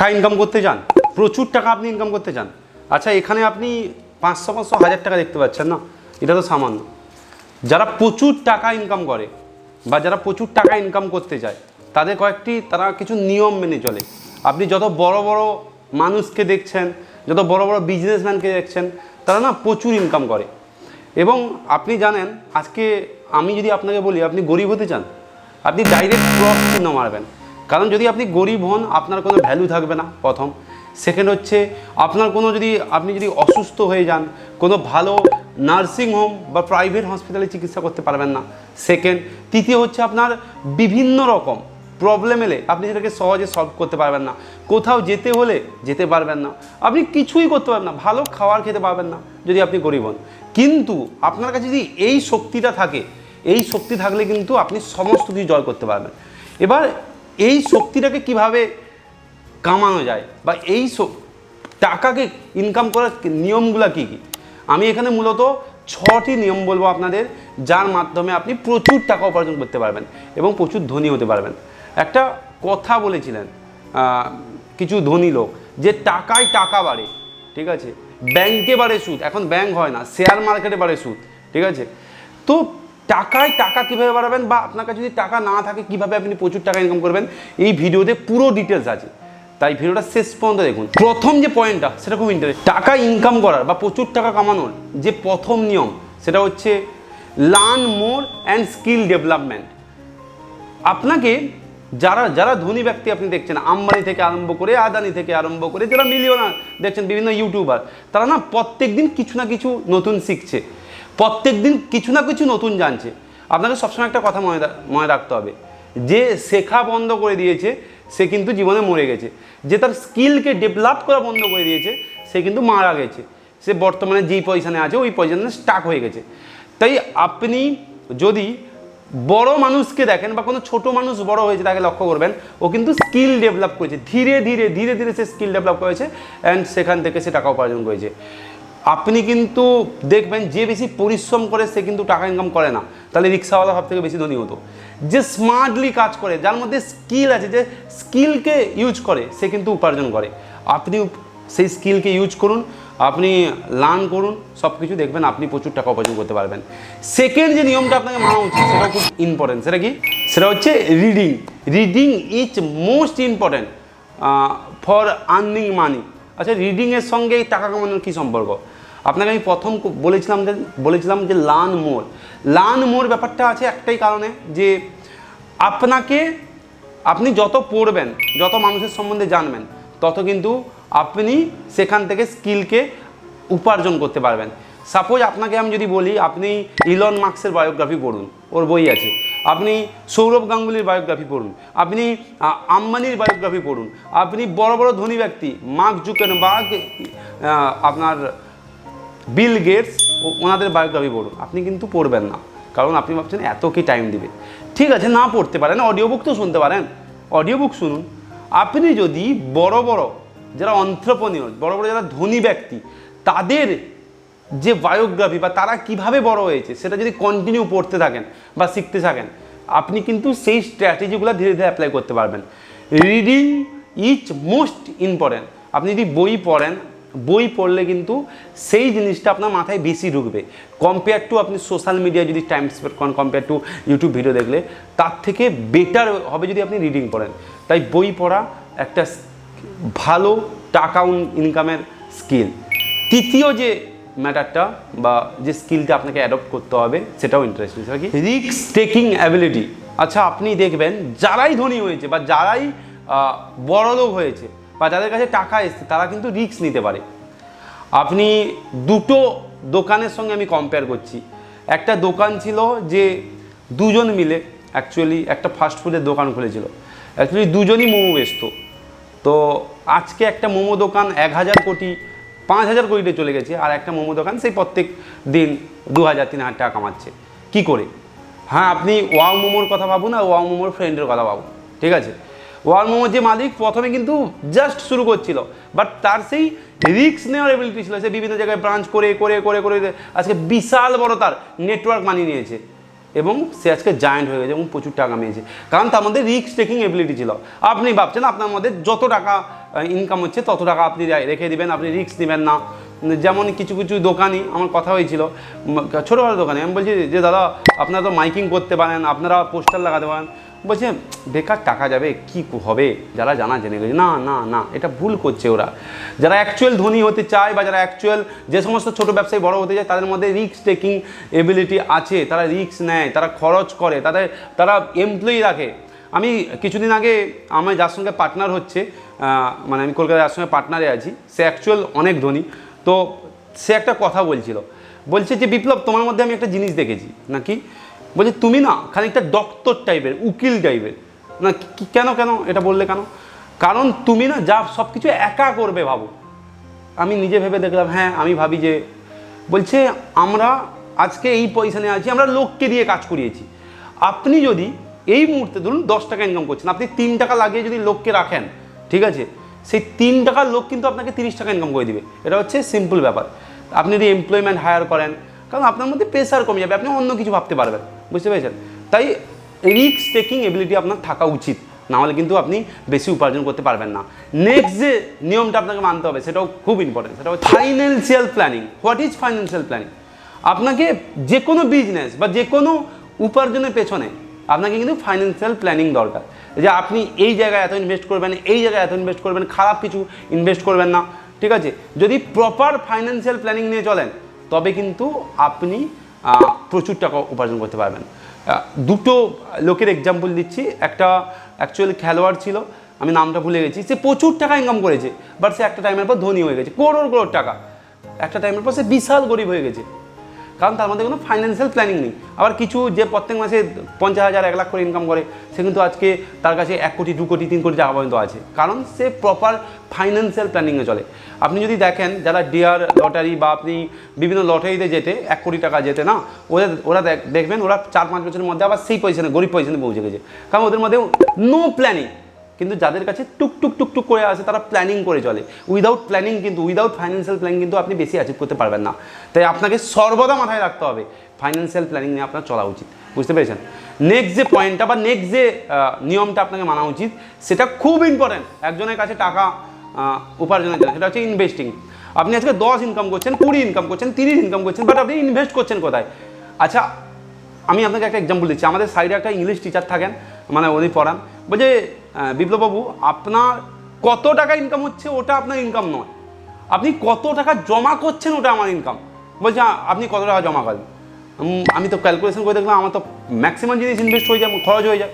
টাকা ইনকাম করতে চান প্রচুর টাকা আপনি ইনকাম করতে চান আচ্ছা এখানে আপনি পাঁচশো পাঁচশো, হাজার টাকা দেখতে পাচ্ছেন না, এটা তো সামান্য। যারা প্রচুর টাকা ইনকাম করে বা যারা প্রচুর টাকা ইনকাম করতে চায় তাদের কয়েকটি, তারা কিছু নিয়ম মেনে চলে। আপনি যত বড় বড় মানুষকে দেখছেন, যত বড় বড় বিজনেসম্যানকে দেখছেন, তারা না প্রচুর ইনকাম করে। এবং আপনি জানেন, আজকে আমি যদি আপনাকে বলি, আপনি গরিব হতে চান, আপনি ডাইরেক্ট ক্রস চিহ্ন মারবেন। কারণ যদি আপনি গরিব হন, আপনার কোনো ভ্যালু থাকবে না প্রথম। সেকেন্ড হচ্ছে, আপনার কোনো যদি, আপনি যদি অসুস্থ হয়ে যান, কোনো ভালো নার্সিং হোম বা প্রাইভেট হসপিটালে চিকিৎসা করতে পারবেন না। সেকেন্ড তৃতীয় হচ্ছে আপনার বিভিন্ন রকম প্রবলেম এলে আপনি সেটাকে সহজে সলভ করতে পারবেন না। কোথাও যেতে হলে যেতে পারবেন না। আপনি কিছুই করতে পারবেন না। ভালো খাবার খেতে পারবেন না যদি আপনি গরিব হন। কিন্তু আপনার কাছে যদি এই শক্তিটা থাকে, এই শক্তি থাকলে কিন্তু আপনি সমস্ত কিছু জয় করতে পারবেন। এবার এই শক্তিটাকে কীভাবে কামানো যায় বা এই টাকাকে ইনকাম করার নিয়মগুলো কী কী? আমি এখানে মূলত ছটি নিয়ম বলব আপনাদের, যার মাধ্যমে আপনি প্রচুর টাকা উপার্জন করতে পারবেন এবং প্রচুর ধনী হতে পারবেন। একটা কথা বলেছিলেন কিছু ধনী লোক, যে টাকায় টাকা বাড়ে, ঠিক আছে? ব্যাংকে বাড়ে সুদ, এখন ব্যাংক হয় না শেয়ার মার্কেটে বাড়ে সুদ, ঠিক আছে? তো টাকায় টাকা কীভাবে বাড়াবেন বা আপনার কাছে যদি টাকা না থাকে, কীভাবে আপনি প্রচুর টাকা ইনকাম করবেন, এই ভিডিওতে পুরো ডিটেলস আছে। তাই ভিডিওটা শেষ পর্যন্ত দেখুন। প্রথম যে পয়েন্টটা সেটা খুব ইন্টারেস্ট টাকা ইনকাম করার বা প্রচুর টাকা কামানোর যে প্রথম নিয়ম, সেটা হচ্ছে learn more and skill development আপনাকে যারা যারা ধনী ব্যক্তি আপনি দেখছেন, আম্বানি থেকে আরম্ভ করে আদানি থেকে আরম্ভ করে, যারা মিলিয়নার দেখছেন, বিভিন্ন ইউটিউবার তারা না প্রত্যেক দিন কিছু না কিছু নতুন শিখছে। প্রত্যেক দিন কিছু না কিছু নতুন জানছে। আপনাকে সবসময় একটা কথা মনে মনে রাখতে হবে। যে শেখা বন্ধ করে দিয়েছে, সে কিন্তু জীবনে মরে গেছে। যে তার স্কিলকে ডেভেলপ করা বন্ধ করে দিয়েছে, সে কিন্তু মারা গেছে। সে বর্তমানে যেই পজিশনে আছে, ওই পজিশনে স্টাক হয়ে গেছে। তাই আপনি যদি বড় মানুষকে দেখেন বা কোনো ছোট মানুষ বড় হয়েছে তাকে লক্ষ্য করবেন, ও কিন্তু স্কিল ডেভেলপ করেছে। ধীরে ধীরে ধীরে ধীরে সে স্কিল ডেভেলপ করেছে অ্যান্ড সেখান থেকে সে টাকা উপার্জন করেছে। আপনি কিন্তু দেখবেন যে বেশি পরিশ্রম করে সে কিন্তু টাকা ইনকাম করে না, তাহলে রিক্সাওয়ালা সব থেকে বেশি ধনী হতো। যে স্মার্টলি কাজ করে, যার মধ্যে স্কিল আছে, যে স্কিলকে ইউজ করে, সে কিন্তু উপার্জন করে। আপনি সেই স্কিলকে ইউজ করুন, আপনি লার্ন করুন সব কিছু দেখবেন, আপনি প্রচুর টাকা উপার্জন করতে পারবেন। সেকেন্ড যে নিয়মটা আপনাকে মানা উচিত সেটা খুব ইম্পর্টেন্ট সেটা কি? সেটা হচ্ছে reading reading is most important for earning money আচ্ছা রিডিংয়ের সঙ্গে এই টাকা কামানোর কী সম্পর্ক? আপনাকে আমি প্রথম বলেছিলাম যে বলেছিলাম যে লার্ন মোর লান মোর ব্যাপারটা আছে একটাই কারণে যে আপনাকে আপনি যত পড়বেন, যত মানুষের সম্বন্ধে জানবেন, তত কিন্তু আপনি সেখান থেকে স্কিলকে উপার্জন করতে পারবেন। সাপোজ আপনাকে আমি যদি বলি, আপনি ইলন মার্কসের বায়োগ্রাফি পড়ুন, ওর বই আছে। আপনি সৌরভ গাঙ্গুলির বায়োগ্রাফি পড়ুন, আপনি আম্বানির বায়োগ্রাফি পড়ুন, আপনি বড় বড় ধনী ব্যক্তি, মার্ক জুকেন বা আপনার বিল গেটস ওনাদের বায়োগ্রাফি পড়ুন। আপনি কিন্তু পড়বেন না, কারণ আপনি ভাবছেন এত কি টাইম দিবে ঠিক আছে, না পড়তে পারেন অডিও বুক তো শুনতে পারেন। অডিও বুক শুনুন, আপনি যদি বড় বড় যারা অন্ত্রপনীয় বড় বড় যারা ধনী ব্যক্তি, তাদের যে বায়োগ্রাফি বা তারা কীভাবে বড় হয়েছে, সেটা যদি কন্টিনিউ পড়তে থাকেন বা শিখতে থাকেন, আপনি কিন্তু সেই স্ট্র্যাটেজিগুলো ধীরে ধীরে অ্যাপ্লাই করতে পারবেন। রিডিং ইজ মোস্ট ইম্পর্ট্যান্ট আপনি যদি বই পড়েন, বই পড়লে কিন্তু সেই জিনিসটা আপনার মাথায় বেশি ঢুকবে। কম্পেয়ার টু আপনি সোশ্যাল মিডিয়া যদি টাইম স্পেন্ড করেন কম্পেয়ার টু ইউটিউব ভিডিও দেখলে, তার থেকে বেটার হবে যদি আপনি রিডিং পড়েন। তাই বই পড়া একটা ভালো টাকা ইনকামের স্কিল তৃতীয় যে ম্যাটারটা বা যে স্কিলটা আপনাকে অ্যাডপ্ট করতে হবে সেটাও ইন্টারেস্টিং সেটা কি রিক্স টেকিং অ্যাবিলিটি আচ্ছা আপনি দেখবেন যারাই ধনী হয়েছে বা যারাই বড় লোক হয়েছে বা যাদের কাছে টাকা এসছে তারা কিন্তু রিস্ক নিতে পারে। আপনি দুটো দোকানের সঙ্গে আমি কম্পেয়ার করছি। একটা দোকান ছিল যে দুজন মিলে অ্যাকচুয়ালি একটা ফাস্ট ফুডের দোকান খুলেছিল। অ্যাকচুয়ালি দুজনই মোমো বেচতো। তো আজকে একটা মোমো দোকান এক হাজার কোটি পাঁচ হাজার কোটিতে চলে গেছে আর একটা মোমো দোকান সেই প্রত্যেক দিন দু হাজার তিন হাজার টাকা কামাচ্ছে। কী করে? হ্যাঁ আপনি ওয়াও মোমোর কথা ভাবুন আর ওয়াও মোমোর ফ্রেন্ডের কথা ভাবুন, ঠিক আছে? ওয়াও মোমোর যে মালিক প্রথমে কিন্তু জাস্ট শুরু করছিল বাট তার সেই রিস্ক নেওয়ার এবিলিটি ছিল, সে বিভিন্ন জায়গায় ব্রাঞ্চ করে করে করে করে, আজকে বিশাল বড় তার নেটওয়ার্ক মানিয়ে নিয়েছে। এবং সে আজকে জয়েন্ট হয়ে গেছে এবং প্রচুর টাকা মেয়েছে কারণ তার মধ্যে রিস্ক টেকিং এবিলিটি ছিল। আপনি ভাবছেন আপনার মধ্যে যত টাকা ইনকাম হচ্ছে তত টাকা আপনি রেখে দিবেন, আপনি রিস্ক নেবেন না। যেমন কিছু কিছু দোকানি, আমার কথা হয়েছিল ছোটো দোকানে, আমি বলছি যে, দাদা, আপনারা তো মাইকিং করতে পারেন, আপনারা পোস্টার লাগাতে পারেন। বলছে, বেকার টাকা যাবে, কি হবে? যারা জানা জেনে গেছে, না না না, এটা ভুল করছে ওরা। যারা অ্যাকচুয়াল ধনী হতে চায় বা যারা অ্যাকচুয়াল যে সমস্ত ছোট ব্যবসায়ী বড় হতে চায়, তাদের মধ্যে রিস্ক টেকিং এবিলিটি আছে। তারা রিস্ক নেয়, তারা খরচ করে, তাদের, তারা এমপ্লয়ি রাখে। আমি কিছুদিন আগে আমার যার সঙ্গে পার্টনার হচ্ছে মানে আমি কলকাতায় যার সঙ্গে পার্টনারে আছি, সে অ্যাকচুয়াল অনেক ধনী। তো সে একটা কথা বলছিল। বলছে যে, বিপ্লব, তোমার মধ্যে আমি একটা জিনিস দেখেছি। নাকি? বলছে, তুমি না, খানিকটা ডক্টর টাইপের উকিল টাইপের না কেন কেন এটা বললে কেন? কারণ তুমি না যা সব কিছু একা করবে ভাবো। আমি নিজে ভেবে দেখলাম হ্যাঁ আমি ভাবি যে, বলছে, আমরা আজকে এই পয়সা নিয়ে আছি, আমরা লোককে দিয়ে কাজ করিয়েছি। আপনি যদি এই মুহূর্তে ধরুন দশ টাকা ইনকাম করছেন, আপনি তিন টাকা লাগিয়ে যদি লোককে রাখেন, ঠিক আছে? সেই তিন টাকার লোক কিন্তু আপনাকে তিরিশ টাকা ইনকাম করে দিবে। এটা হচ্ছে সিম্পল ব্যাপার। আপনি যদি এমপ্লয়মেন্ট হায়ার করেন, কারণ আপনার মধ্যে প্রেশার কমে যাবে, আপনি অন্য কিছু ভাবতে পারবেন। বুঝতে পেরেছেন? তাই রিস্ক টেকিং এবিলিটি আপনার থাকা উচিত। নাহলে কিন্তু আপনি বেশি উপার্জন করতে পারবেন না। নেক্সট যে নিয়মটা আপনাকে মানতে হবে, সেটাও খুব ইম্পর্টেন্ট সেটা হচ্ছে financial planning what is financial planning আপনাকে যে কোনো বিজনেস বা যে কোনো উপার্জনের পেছনে আপনাকে কিন্তু ফাইন্যান্সিয়াল প্ল্যানিং দরকার। যে আপনি এই জায়গায় এত ইনভেস্ট করবেন, এই জায়গায় এত ইনভেস্ট করবেন, খারাপ কিছু ইনভেস্ট করবেন না। ঠিক আছে? যদি প্রপার ফাইন্যান্সিয়াল প্ল্যানিং নিয়ে চলেন, তবে কিন্তু আপনি প্রচুর টাকা উপার্জন করতে পারবেন। দুটো লোকের এক্সাম্পল দিচ্ছি। একটা অ্যাকচুয়ালি খেলোয়াড় ছিল, আমি নামটা ভুলে গেছি। সে প্রচুর টাকা ইনকাম করেছে বাট সে একটা টাইমের পর ধনী হয়ে গেছে করোড় করোড় টাকা। একটা টাইমের পর সে বিশাল গরিব হয়ে গেছে। কারণ তার মধ্যে কোনো ফাইন্যান্সিয়াল প্ল্যানিং নেই। আবার কিছু যে প্রত্যেক মাসে পঞ্চাশ হাজার, এক লাখ করে ইনকাম করে, সে কিন্তু আজকে তার কাছে এক কোটি, দু কোটি, তিন কোটি টাকা পর্যন্ত আছে। কারণ সে প্রপার ফাইন্যান্সিয়াল প্ল্যানিংয়ে চলে। আপনি যদি দেখেন, যারা ডিয়ার লটারি বা আপনি বিভিন্ন লটারিতে যেতে এক কোটি টাকা যেতে না, ওদের, ওরা দেখ- দেখবেন ওরা চার পাঁচ বছরের মধ্যে আবার সেই পয়সা গরিব পয়সা পৌঁছে গেছে। কারণ ওদের মধ্যে নো প্ল্যানিং কিন্তু যাদের কাছে টুক টুক টুক টুক করে আসে, তারা প্ল্যানিং করে চলে। উইদাউট প্ল্যানিং কিন্তু উইদাউট ফাইন্যান্সিয়াল প্ল্যানিং কিন্তু আপনি বেশি অ্যাচিভ করতে পারবেন না। তাই আপনাকে সর্বদা মাথায় রাখতে হবে ফাইন্যান্সিয়াল প্ল্যানিং নিয়ে আপনার চলা উচিত। বুঝতে পেরেছেন? নেক্সট যে পয়েন্টটা বা নেক্সট যে নিয়মটা আপনাকে মানা উচিত, সেটা খুব ইম্পর্ট্যান্ট একজনের কাছে টাকা উপার্জনের জন্য, সেটা হচ্ছে ইনভেস্টিং আপনি আজকে দশ ইনকাম করছেন, কুড়ি ইনকাম করছেন, তিরিশ ইনকাম করছেন বাট আপনি ইনভেস্ট করছেন কোথায়? আচ্ছা আমি আপনাকে একটা এক্সাম্পল দিচ্ছি। আমাদের সাইডে একটা ইংলিশ টিচার থাকেন মানে উনি পড়ান। বলছে বিপ্লববাবু, আপনার কত টাকা ইনকাম হচ্ছে ওটা আপনার ইনকাম নয়। আপনি কত টাকা জমা করছেন ওটা আমার ইনকাম বলছে আপনি কত টাকা জমা করেন আমি তো ক্যালকুলেশন করে দেখলাম, আমার তো ম্যাক্সিমাম জিনিস ইনভেস্ট হয়ে যায়, খরচ হয়ে যায়।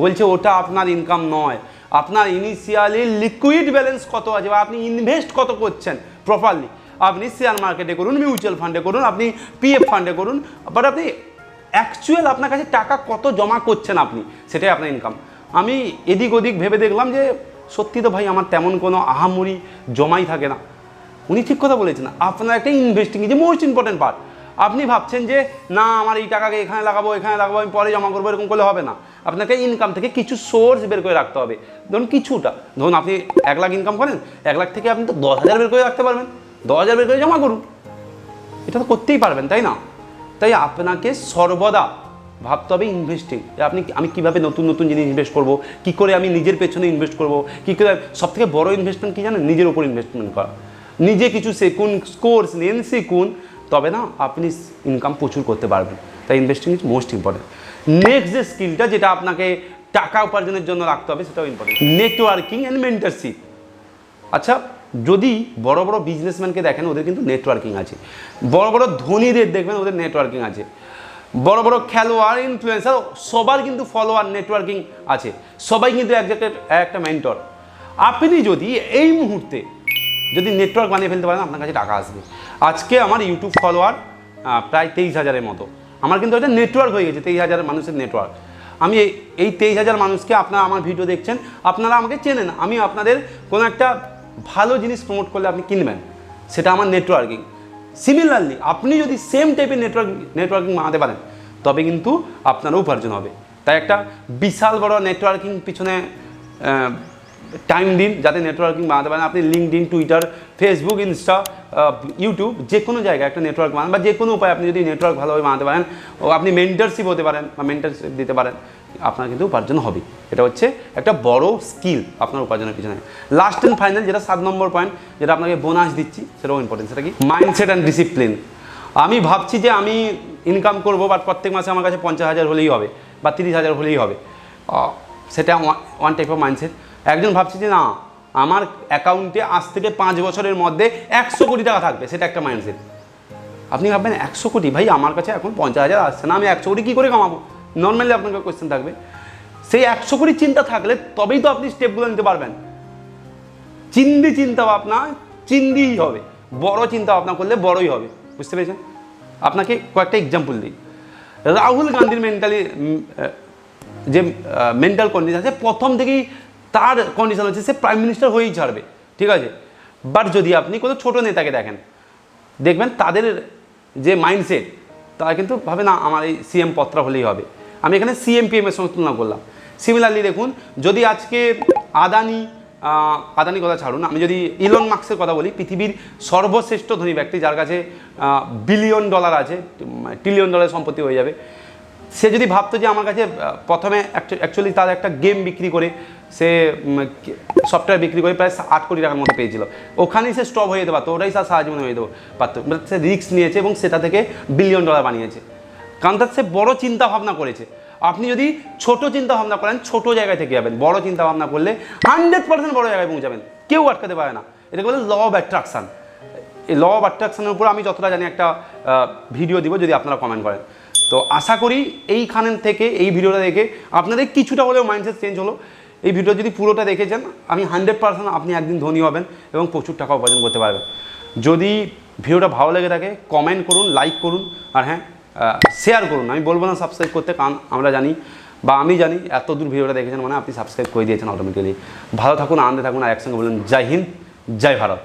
বলছে, ওটা আপনার ইনকাম নয়। আপনার ইনিশিয়ালি লিকুইড ব্যালেন্স কত আছে বা আপনি ইনভেস্ট কত করছেন প্রপারলি আপনি শেয়ার মার্কেটে করুন মিউচুয়াল ফান্ডে করুন, আপনি পিএফ ফান্ডে করুন বাট আপনি অ্যাকচুয়াল আপনার কাছে টাকা কত জমা করছেন আপনি, সেটাই আপনার ইনকাম আমি এদিক ওদিক ভেবে দেখলাম যে, সত্যি তো ভাই আমার তেমন কোনো আহামরি জমাই থাকে না। উনি ঠিক কথা বলেছেন, আপনার একটা ইনভেস্টিং যে মোস্ট ইম্পর্টেন্ট পার্ট আপনি ভাবছেন যে, না, আমার এই টাকাকে এখানে লাগাবো এখানে লাগাবো, আমি পরে জমা করব, এরকম করলে হবে না। আপনাকে ইনকাম থেকে কিছু সোর্স বের করে রাখতে হবে। ধরুন কিছুটা, ধরুন আপনি এক লাখ ইনকাম করেন, এক লাখ থেকে আপনি তো দশ হাজার বের করে রাখতে পারবেন। দশ হাজার বের করে জমা করুন। এটা তো করতেই পারবেন, তাই না? তাই আপনাকে সর্বদা ভাবতে হবে ইনভেস্টিং আপনি আমি কীভাবে নতুন নতুন জিনিস ইনভেস্ট করব? কি করে আমি নিজের পেছনে ইনভেস্ট করব? কি করে সব থেকে বড় ইনভেস্টমেন্ট কি জানেন? নিজের ওপর ইনভেস্টমেন্ট করা। নিজে কিছু শিখুন কোর্স নিন, শিখুন, তবে না আপনি ইনকাম প্রচুর করতে পারবেন। তাই investing is most important next যে স্কিলটা যেটা আপনাকে টাকা উপার্জনের জন্য রাখতে হবে, সেটাও ইম্পর্টেন্ট নেটওয়ার্কিং অ্যান্ড মেন্টারশিপ আচ্ছা যদি বড় বড় বিজনেসম্যানকে দেখেন, ওদের কিন্তু নেটওয়ার্কিং আছে। বড় বড় ধনীদের দেখবেন, ওদের নেটওয়ার্কিং আছে। বড় বড় খেলোয়াড় ইনফ্লুয়েন্সার সবার কিন্তু ফলোয়ার নেটওয়ার্কিং আছে। সবাই কিন্তু এক একটা মেন্টর আপনি যদি এই মুহূর্তে যদি নেটওয়ার্ক বানিয়ে ফেলতে পারেন, আপনার কাছে টাকা আসবে। আজকে আমার ইউটিউব ফলোয়ার প্রায় তেইশ হাজারের মতো। আমার কিন্তু এটা নেটওয়ার্ক হয়ে গেছে, তেইশ হাজার মানুষের নেটওয়ার্ক আমি এই তেইশ হাজার মানুষকে আপনারা আমার ভিডিও দেখছেন, আপনারা আমাকে চেনেন। আমি আপনাদের কোনো একটা ভালো জিনিস প্রমোট করলে আপনি কিনবেন। সেটা আমার নেটওয়ার্কিং সিমিলারলি আপনি যদি সেম টাইপের নেটওয়ার্ক নেটওয়ার্কিং বানাতে পারেন, তবে কিন্তু আপনারও উপার্জন হবে। তাই একটা বিশাল বড় নেটওয়ার্কিং পিছনে টাইম দিন যাতে নেটওয়ার্কিং বানাতে পারেন। আপনি LinkedIn Twitter Facebook Insta YouTube যে কোনো জায়গায় একটা নেটওয়ার্ক বানান বা যে কোনো উপায় আপনি যদি নেটওয়ার্ক ভালোভাবে বানাতে পারেন ও আপনি মেন্টারশিপ হতে পারেন বা মেন্টারশিপ দিতে পারেন, আপনার কিন্তু উপার্জন হবে এটা হচ্ছে একটা বড় স্কিল আপনার উপার্জনের পিছনে। লাস্ট অ্যান্ড ফাইনাল যেটা সাত নম্বর পয়েন্ট যেটা আপনাকে বোনাস দিচ্ছি, সেটাও ইম্পর্টেন্ট সেটা কি? মাইন্ডসেট অ্যান্ড ডিসিপ্লিন আমি ভাবছি যে আমি ইনকাম করব বাট প্রত্যেক মাসে আমার কাছে পঞ্চাশ হাজার হলেই হবে বা তিরিশ হাজার হলেই হবে। সেটা ওয়ান টাইপ অফ মাইন্ডসেট একজন ভাবছে যে না, আমার অ্যাকাউন্টে আজ থেকে পাঁচ বছরের মধ্যে একশো কোটি টাকা থাকবে, সেটা একটা মাইন্ডসেট আপনি ভাববেন, একশো কোটি? ভাই, আমার কাছে এখন পঞ্চাশ হাজার আসছে না, আমি একশো কোটি কী করে কামাবো? নর্মালি আপনাকে কোয়েশ্চেন থাকবে। সেই একশো কোটি চিন্তা থাকলে তবেই তো আপনি স্টেপগুলো নিতে পারবেন। চিন্দি চিন্তা ভাবনা চিন্দিই হবে। বড় চিন্তা ভাবনা করলে বড়ই হবে। বুঝতে পেরেছেন? আপনাকে কয়েকটা এক্সাম্পল দিই। রাহুল গান্ধীর মেন্টালি যে মেন্টাল কন্ডিশন আছে, প্রথম থেকেই তার কন্ডিশন হচ্ছে সে প্রাইম মিনিস্টার হয়েই ছাড়বে, ঠিক আছে? বাট যদি আপনি কোনো ছোটো নেতাকে দেখেন, দেখবেন তাদের যে মাইন্ডসেট তারা কিন্তু ভাবে, না, আমার এই সিএম পত্র হলেই হবে। আমি এখানে সিএম পিএমের সঙ্গে তুলনা করলাম। সিমিলারলি দেখুন, যদি আজকে আদানি আদানি কথা ছাড়ুন, আমি যদি ইলন মার্কসের কথা বলি, পৃথিবীর সর্বশ্রেষ্ঠ ধনী ব্যক্তি, যার কাছে বিলিয়ন ডলার আছে ট্রিলিয়ন ডলার সম্পত্তি হয়ে যাবে সে যদি ভাবতো যে আমার কাছে প্রথমে অ্যাকচুয়ালি তার একটা গেম বিক্রি করে, সে সফটওয়্যার বিক্রি করে প্রায় আট কোটি টাকার মতো পেয়েছিল। ওখানেই সে স্টপ হয়ে যেতে পারতো, ওটাই তার সাহায্য মনে হয়ে যেতে পারতো। But সে রিস্ক নিয়েছে এবং সেটা থেকে বিলিয়ন ডলার বানিয়েছে। কারণ তার সে বড় চিন্তা ভাবনা করেছে। আপনি যদি ছোট চিন্তা ভাবনা করেন, ছোট জায়গায় থেকে যাবেন। বড় চিন্তা ভাবনা করলে হান্ড্রেড পার্সেন্ট বড় জায়গায় পৌঁছাবেন। কেউ আটকাতে পারে না। এটাকে বলে ল অফ অ্যাট্রাকশান এই ল অফ অ্যাট্রাকশনের উপর আমি যতটা জানি একটা ভিডিও দিব, যদি আপনারা কমেন্ট করেন। তো আশা করি এইখান থেকে, এই ভিডিওটা দেখে আপনাদের কিছুটা হলেও মাইন্ডসেট চেঞ্জ হলো। এই ভিডিও যদি পুরোটা দেখেছেন, আমি হান্ড্রেড পার্সেন্ট আপনি একদিন ধনী হবেন এবং প্রচুর টাকা উপার্জন করতে পারবেন। যদি ভিডিওটা ভালো লেগে থাকে কমেন্ট করুন লাইক করুন, আর হ্যাঁ শেয়ার করুন। আমি বলব না সাবস্ক্রাইব করতে, কারণ আমরা জানি বা আমি জানি এত দূর ভিডিওটা দেখেছেন মানে আপনি সাবস্ক্রাইব করে দিয়েছেন অটোমেটিক্যালি ভালো থাকুন, আনন্দে থাকুন, আর একসঙ্গে বলুন, জয় হিন্দ, জয় ভারত।